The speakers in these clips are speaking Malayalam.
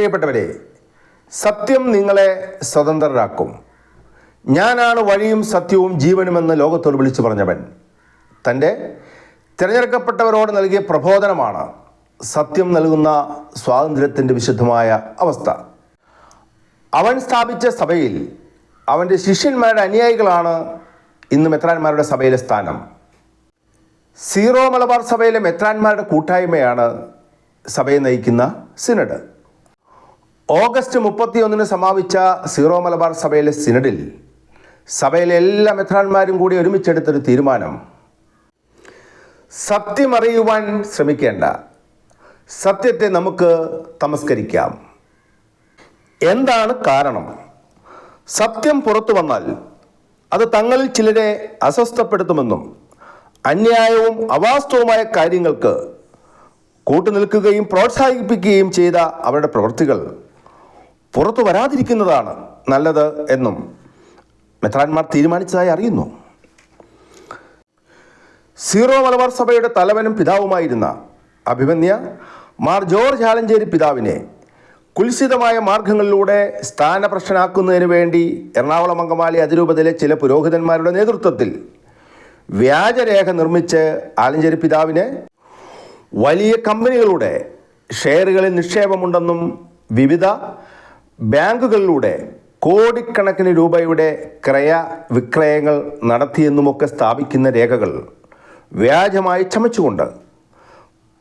പ്രിയപ്പെട്ടവരെ സത്യം നിങ്ങളെ സ്വതന്ത്രരാക്കും. ഞാനാണ് വഴിയും സത്യവും ജീവനുമെന്ന് ലോകത്തോട് വിളിച്ചു പറഞ്ഞവൻ. തന്റെ തിരഞ്ഞെടുക്കപ്പെട്ടവരോട് നൽകിയ പ്രബോധനമാണ് സത്യം നൽകുന്ന സ്വാതന്ത്ര്യത്തിന്റെ വിശുദ്ധമായ അവസ്ഥ. അവൻ സ്ഥാപിച്ച സഭയിൽ അവന്റെ ശിഷ്യന്മാരുടെ അനുയായികളാണ് ഇന്ന് മെത്രാന്മാരുടെ സഭയിലെ സ്ഥാനം. സീറോ മലബാർ സഭയിലെ മെത്രാന്മാരുടെ കൂട്ടായ്മയാണ് സഭയെ നയിക്കുന്ന സിനഡ്. ഓഗസ്റ്റ് മുപ്പത്തിയൊന്നിന് സമാപിച്ച സീറോ മലബാർ സഭയിലെ സിനഡിൽ സഭയിലെ എല്ലാ മെത്രാന്മാരും കൂടി ഒരുമിച്ചെടുത്തൊരു തീരുമാനം. സത്യമറിയുവാൻ ശ്രമിക്കേണ്ട. സത്യത്തെ നമുക്ക് തമസ്കരിക്കാം. എന്താണ് കാരണം? സത്യം പുറത്തു വന്നാൽ അത് തങ്ങളിൽ ചിലരെ അസ്വസ്ഥപ്പെടുത്തുമെന്നും അന്യായവും അവാസ്തവുമായ കാര്യങ്ങൾക്ക് കൂട്ടുനിൽക്കുകയും പ്രോത്സാഹിപ്പിക്കുകയും ചെയ്ത അവരുടെ പ്രവൃത്തികൾ. പുറത്തു വരാതിരിക്കുന്നതാണ് നല്ലത് എന്നും മെത്രാന്മാർ തീരുമാനിച്ചതായി അറിയുന്നു. സീറോ മലബാർ സഭയുടെ തലവനും പിതാവുമായിരുന്ന അഭിമന്യ മാർ ജോർജ് ആലഞ്ചേരി പിതാവിനെ കുൽസിതമായ മാർഗങ്ങളിലൂടെ സ്ഥാനപ്രശ്നാക്കുന്നതിന് വേണ്ടി എറണാകുളം അങ്കമാലി അതിരൂപതയിലെ ചില പുരോഹിതന്മാരുടെ നേതൃത്വത്തിൽ വ്യാജരേഖ നിർമ്മിച്ച് ആലഞ്ചേരി പിതാവിനെ വലിയ കമ്പനികളുടെ ഷെയറുകളിൽ നിക്ഷേപമുണ്ടെന്നും വിവിധ ബാങ്കുകളിലൂടെ കോടിക്കണക്കിന് രൂപയുടെ ക്രയ വിക്രയങ്ങൾ നടത്തിയെന്നുമൊക്കെ സ്ഥാപിക്കുന്ന രേഖകൾ വ്യാജമായി ചമച്ചുകൊണ്ട്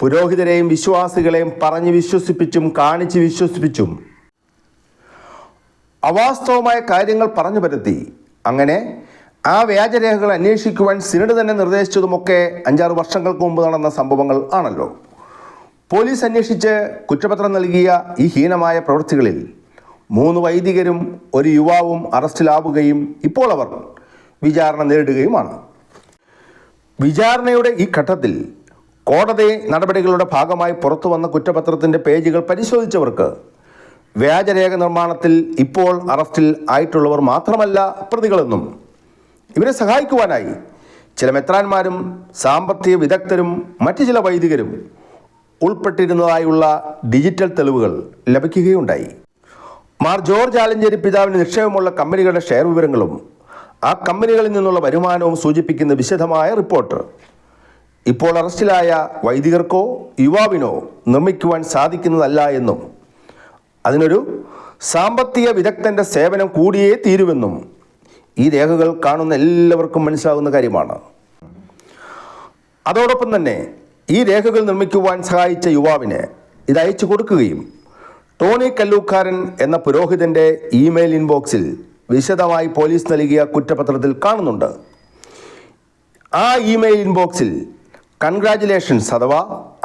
പുരോഹിതരെയും വിശ്വാസികളെയും പറഞ്ഞ് വിശ്വസിപ്പിച്ചും കാണിച്ച് വിശ്വസിപ്പിച്ചും അവാസ്തവമായ കാര്യങ്ങൾ പറഞ്ഞു പരത്തി. അങ്ങനെ ആ വ്യാജരേഖകൾ അന്വേഷിക്കുവാൻ സിനഡ് തന്നെ നിർദ്ദേശിച്ചതുമൊക്കെ അഞ്ചാറ് വർഷങ്ങൾക്ക് മുമ്പ് നടന്ന സംഭവങ്ങൾ ആണല്ലോ. പോലീസ് അന്വേഷിച്ച് കുറ്റപത്രം നൽകിയ ഈ ഹീനമായ പ്രവൃത്തികളിൽ മൂന്ന് വൈദികരും ഒരു യുവാവും അറസ്റ്റിലാവുകയും ഇപ്പോൾ അവർ വിചാരണ നേരിടുകയുമാണ്. വിചാരണയുടെ ഈ ഘട്ടത്തിൽ കോടതി നടപടികളുടെ ഭാഗമായി പുറത്തു വന്ന കുറ്റപത്രത്തിന്റെ പേജുകൾ പരിശോധിച്ചവർക്ക് വ്യാജരേഖ നിർമ്മാണത്തിൽ ഇപ്പോൾ അറസ്റ്റിൽ ആയിട്ടുള്ളവർ മാത്രമല്ല പ്രതികളെന്നും ഇവരെ സഹായിക്കുവാനായി ചില മെത്രാന്മാരും സാമ്പത്തിക വിദഗ്ധരും മറ്റു ചില വൈദികരും ഉൾപ്പെട്ടിരുന്നതായുള്ള ഡിജിറ്റൽ തെളിവുകൾ ലഭിക്കുകയുണ്ടായി. മാർ ജോർജ് ആലഞ്ചേരി പിതാവിന് നിക്ഷേപമുള്ള കമ്പനികളുടെ ഷെയർ വിവരങ്ങളും ആ കമ്പനികളിൽ നിന്നുള്ള വരുമാനവും സൂചിപ്പിക്കുന്ന വിശദമായ റിപ്പോർട്ട്. ഇപ്പോൾ അറസ്റ്റിലായ വൈദികർക്കോ യുവാവിനോ നിർമ്മിക്കുവാൻ സാധിക്കുന്നതല്ല എന്നും അതിനൊരു സാമ്പത്തിക വിദഗ്ധന്റെ സേവനം കൂടിയേ തീരുമെന്നും ഈ രേഖകൾ കാണുന്ന എല്ലാവർക്കും മനസ്സിലാകുന്ന കാര്യമാണ്. അതോടൊപ്പം തന്നെ ഈ രേഖകൾ നിർമ്മിക്കുവാൻ സഹായിച്ച യുവാവിന് ഇത് അയച്ചു കൊടുക്കുകയും ടോണി കല്ലൂക്കാരൻ എന്ന പുരോഹിതന്റെ ഇമെയിൽ ഇൻബോക്സിൽ വിശദമായി പോലീസ് നൽകിയ കുറ്റപത്രത്തിൽ കാണുന്നുണ്ട്. ആ ഇമെയിൽ ഇൻബോക്സിൽ കൺഗ്രാറ്റുലേഷൻസ് അഥവാ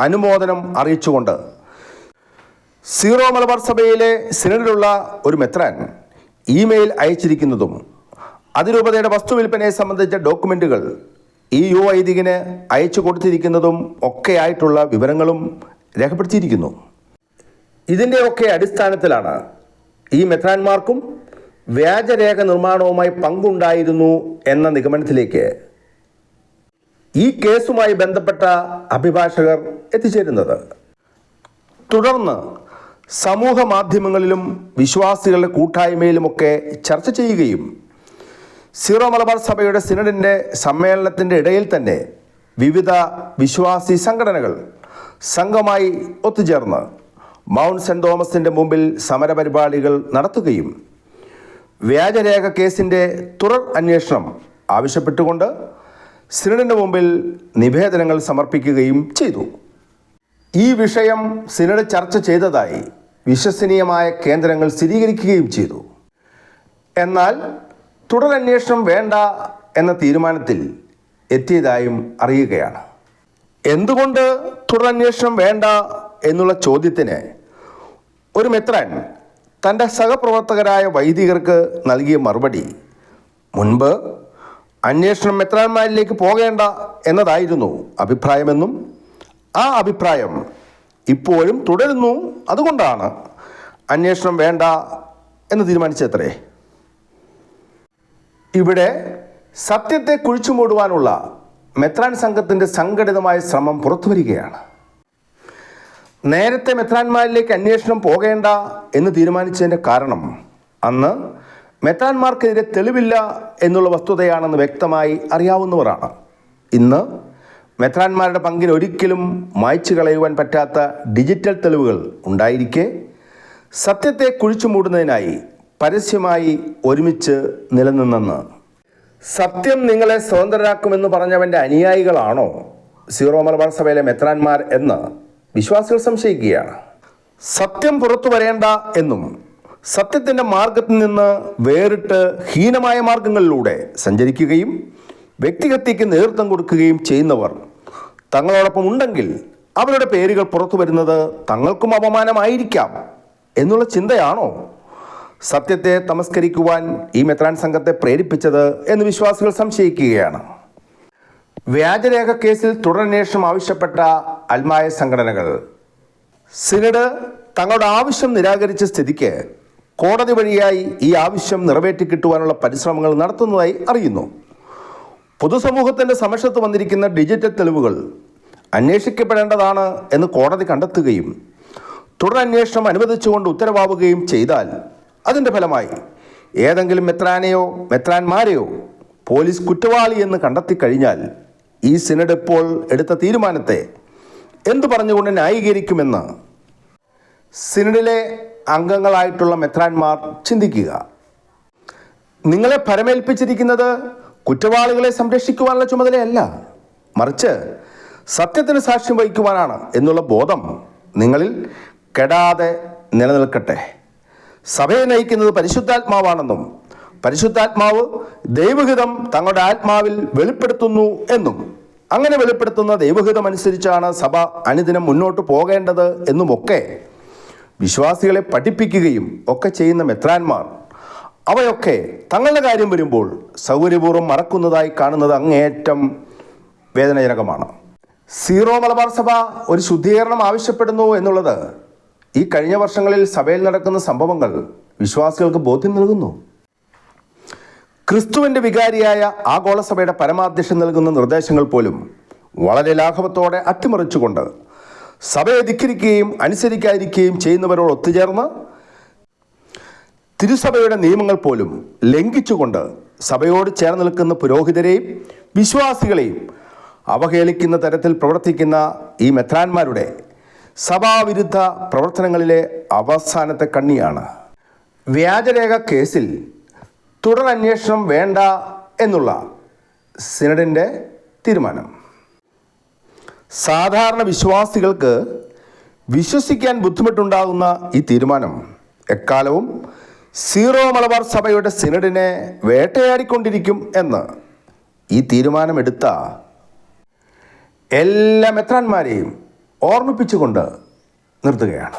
അനുമോദനം അറിയിച്ചുകൊണ്ട് സീറോ മലബാർ സഭയിലെ സിനഡിലുള്ള ഒരു മെത്രാൻ ഇമെയിൽ അയച്ചിരിക്കുന്നതും അതിരൂപതയുടെ വസ്തുവിൽപ്പനയെ സംബന്ധിച്ച ഡോക്യുമെന്റുകൾ ഈ യു വൈദികന് അയച്ചു കൊടുത്തിരിക്കുന്നതും ഒക്കെയായിട്ടുള്ള വിവരങ്ങളും രേഖപ്പെടുത്തിയിരിക്കുന്നു. ഇതിന്റെയൊക്കെ അടിസ്ഥാനത്തിലാണ് ഈ മെത്രാന്മാർക്കും വ്യാജരേഖ നിർമ്മാണവുമായി പങ്കുണ്ടായിരുന്നു എന്ന നിഗമനത്തിലേക്ക് ഈ കേസുമായി ബന്ധപ്പെട്ട അഭിഭാഷകർ എത്തിച്ചേരുന്നത്. തുടർന്ന് സമൂഹ മാധ്യമങ്ങളിലും വിശ്വാസികളുടെ കൂട്ടായ്മയിലുമൊക്കെ ചർച്ച ചെയ്യുകയും സീറോ മലബാർ സഭയുടെ സിനഡിന്റെ സമ്മേളനത്തിന്റെ ഇടയിൽ തന്നെ വിവിധ വിശ്വാസി സംഘടനകൾ സംഘമായി ഒത്തുചേർന്ന് മൗണ്ട് സെന്റ് തോമസിന്റെ മുമ്പിൽ സമരപരിപാടികൾ നടത്തുകയും വ്യാജരേഖ കേസിന്റെ തുടർ അന്വേഷണം ആവശ്യപ്പെട്ടുകൊണ്ട് സിനഡിന് മുമ്പിൽ നിവേദനങ്ങൾ സമർപ്പിക്കുകയും ചെയ്തു. ഈ വിഷയം സിനഡ് ചർച്ച ചെയ്തതായി വിശ്വസനീയമായ കേന്ദ്രങ്ങൾ സ്ഥിരീകരിക്കുകയും ചെയ്തു. എന്നാൽ തുടരന്വേഷണം വേണ്ട എന്ന തീരുമാനത്തിൽ എത്തിയതായും അറിയുകയാണ്. എന്തുകൊണ്ട് തുടരന്വേഷണം വേണ്ട എന്നുള്ള ചോദ്യത്തിന് ഒരു മെത്രാൻ തന്റെ സഹപ്രവർത്തകരായ വൈദികർക്ക് നൽകിയ മറുപടി മുൻപ് അന്വേഷണം മെത്രാന്മാരിലേക്ക് പോകേണ്ട എന്നതായിരുന്നു അഭിപ്രായമെന്നും ആ അഭിപ്രായം ഇപ്പോഴും തുടരുന്നു അതുകൊണ്ടാണ് അന്വേഷണം വേണ്ട എന്ന് തീരുമാനിച്ചത്രേ. ഇവിടെ സത്യത്തെ കുഴിച്ചു മൂടുവാനുള്ള മെത്രാൻ സംഘത്തിന്റെ സംഘടിതമായ ശ്രമം പുറത്തുവരികയാണ്. നേരത്തെ മെത്രാന്മാരിലേക്ക് അന്വേഷണം പോകേണ്ട എന്ന് തീരുമാനിച്ചതിന്റെ കാരണം അന്ന് മെത്രാന്മാർക്കെതിരെ തെളിവില്ല എന്നുള്ള വസ്തുതയാണെന്ന് വ്യക്തമായി അറിയാവുന്നവരാണ്. ഇന്ന് മെത്രാന്മാരുടെ പങ്കിന് ഒരിക്കലും മായ്ച്ചു കളയുവാൻ പറ്റാത്ത ഡിജിറ്റൽ തെളിവുകൾ ഉണ്ടായിരിക്കെ സത്യത്തെ കുഴിച്ചു മൂടുന്നതിനായി പരസ്യമായി ഒരുമിച്ച് നിലനിന്നെന്ന്. സത്യം നിങ്ങളെ സ്വതന്ത്രരാക്കുമെന്ന് പറഞ്ഞവന്റെ അനുയായികളാണോ? സീറോ മലബാർ സഭയിലെ മെത്രാന്മാർ എന്ന് വിശ്വാസികൾ സംശയിക്കുകയാണ്. സത്യം പുറത്തു വരേണ്ട എന്നും സത്യത്തിന്റെ മാർഗത്തിൽ നിന്ന് വേറിട്ട് ഹീനമായ മാർഗങ്ങളിലൂടെ സഞ്ചരിക്കുകയും വ്യക്തിഹത്യയ്ക്ക് നേതൃത്വം കൊടുക്കുകയും ചെയ്യുന്നവർ തങ്ങളോടൊപ്പം ഉണ്ടെങ്കിൽ അവരുടെ പേരുകൾ പുറത്തു വരുന്നത് തങ്ങൾക്കും അപമാനമായിരിക്കാം എന്നുള്ള ചിന്തയാണോ? സത്യത്തെ തമസ്കരിക്കുവാൻ ഈ മെത്രാൻ സംഘത്തെ പ്രേരിപ്പിച്ചത് എന്ന് വിശ്വാസികൾ സംശയിക്കുകയാണ്. വ്യാജരേഖ കേസിൽ തുടരന്വേഷണം ആവശ്യപ്പെട്ട അൽമായ സംഘടനകൾ. സിനഡ് തങ്ങളുടെ ആവശ്യം നിരാകരിച്ച സ്ഥിതിക്ക് കോടതി വഴിയായി ഈ ആവശ്യം നിറവേറ്റി കിട്ടുവാനുള്ള പരിശ്രമങ്ങൾ നടത്തുന്നതായി അറിയുന്നു. പൊതുസമൂഹത്തിന്റെ സമക്ഷത്ത് വന്നിരിക്കുന്ന ഡിജിറ്റൽ തെളിവുകൾ അന്വേഷിക്കപ്പെടേണ്ടതാണ് എന്ന് കോടതി കണ്ടെത്തുകയും തുടരന്വേഷണം അനുവദിച്ചുകൊണ്ട് ഉത്തരവാവുകയും ചെയ്താൽ അതിന്റെ ഫലമായി ഏതെങ്കിലും മെത്രാനെയോ മെത്രാന്മാരെയോ പോലീസ് കുറ്റവാളി എന്ന് കണ്ടെത്തി കഴിഞ്ഞാൽ ഈ സിനഡ് ഇപ്പോൾ എടുത്ത തീരുമാനത്തെ എന്തു പറഞ്ഞുകൊണ്ട് ന്യായീകരിക്കുമെന്ന് സിനഡിലെ അംഗങ്ങളായിട്ടുള്ള മെത്രാൻമാർ ചിന്തിക്കുക. നിങ്ങളെ പരമേൽപ്പിച്ചിരിക്കുന്നത് കുറ്റവാളികളെ സംരക്ഷിക്കുവാനുള്ള ചുമതലയല്ല. മറിച്ച് സത്യത്തിന് സാക്ഷ്യം വഹിക്കുവാനാണ് എന്നുള്ള ബോധം നിങ്ങളിൽ കെടാതെ നിലനിൽക്കട്ടെ. സഭയെ നയിക്കുന്നത് പരിശുദ്ധാത്മാവാണെന്നും പരിശുദ്ധാത്മാവ് ദൈവഹിതം തങ്ങളുടെ ആത്മാവിൽ വെളിപ്പെടുത്തുന്നു എന്നും അങ്ങനെ വെളിപ്പെടുത്തുന്ന ദൈവഹിതം അനുസരിച്ചാണ് സഭ അനുദിനം മുന്നോട്ട് പോകേണ്ടത് എന്നുമൊക്കെ വിശ്വാസികളെ പഠിപ്പിക്കുകയും ഒക്കെ ചെയ്യുന്ന മെത്രാന്മാർ. അവയൊക്കെ തങ്ങളുടെ കാര്യം വരുമ്പോൾ സൗകര്യപൂർവം മറക്കുന്നതായി കാണുന്നത് അങ്ങേയറ്റം വേദനാജനകമാണ്. സീറോ മലബാർ സഭ ഒരു ശുദ്ധീകരണം ആവശ്യപ്പെടുന്നു എന്നുള്ളത് ഈ കഴിഞ്ഞ വർഷങ്ങളിൽ സഭയിൽ നടക്കുന്ന സംഭവങ്ങൾ വിശ്വാസികൾക്ക് ബോധ്യം നൽകുന്നു. ക്രിസ്തുവിന്റെ വികാരിയായ ആഗോളസഭയുടെ പരമാധ്യക്ഷൻ നൽകുന്ന നിർദ്ദേശങ്ങൾ പോലും വളരെ ലാഘവത്തോടെ അട്ടിമറിച്ചുകൊണ്ട് സഭയെ ധിക്കരിക്കുകയും അനുസരിക്കാതിരിക്കുകയും ചെയ്യുന്നവരോട് ഒത്തുചേർന്ന് തിരുസഭയുടെ നിയമങ്ങൾ പോലും ലംഘിച്ചുകൊണ്ട് സഭയോട് ചേർന്ന് നിൽക്കുന്ന പുരോഹിതരെയും വിശ്വാസികളെയും അവഹേളിക്കുന്ന തരത്തിൽ പ്രവർത്തിക്കുന്ന ഈ മെത്രാന്മാരുടെ സഭാവിരുദ്ധ പ്രവർത്തനങ്ങളിലെ അവസാനത്തെ കണ്ണിയാണ്. വ്യാജരേഖ കേസിൽ തുടർ അന്വേഷണം വേണ്ട എന്നുള്ള സിനഡിന്റെ തീരുമാനം. സാധാരണ വിശ്വാസികൾക്ക് വിശ്വസിക്കാൻ ബുദ്ധിമുട്ടുണ്ടാകുന്ന ഈ തീരുമാനം. എക്കാലവും സീറോ മലബാർ സഭയുടെ സിനഡിനെ വേട്ടയാടിക്കൊണ്ടിരിക്കും എന്ന് ഈ തീരുമാനമെടുത്ത എല്ലാ മെത്രാന്മാരെയും ഓർമ്മിപ്പിച്ചുകൊണ്ട് നിർത്തുകയാണ്.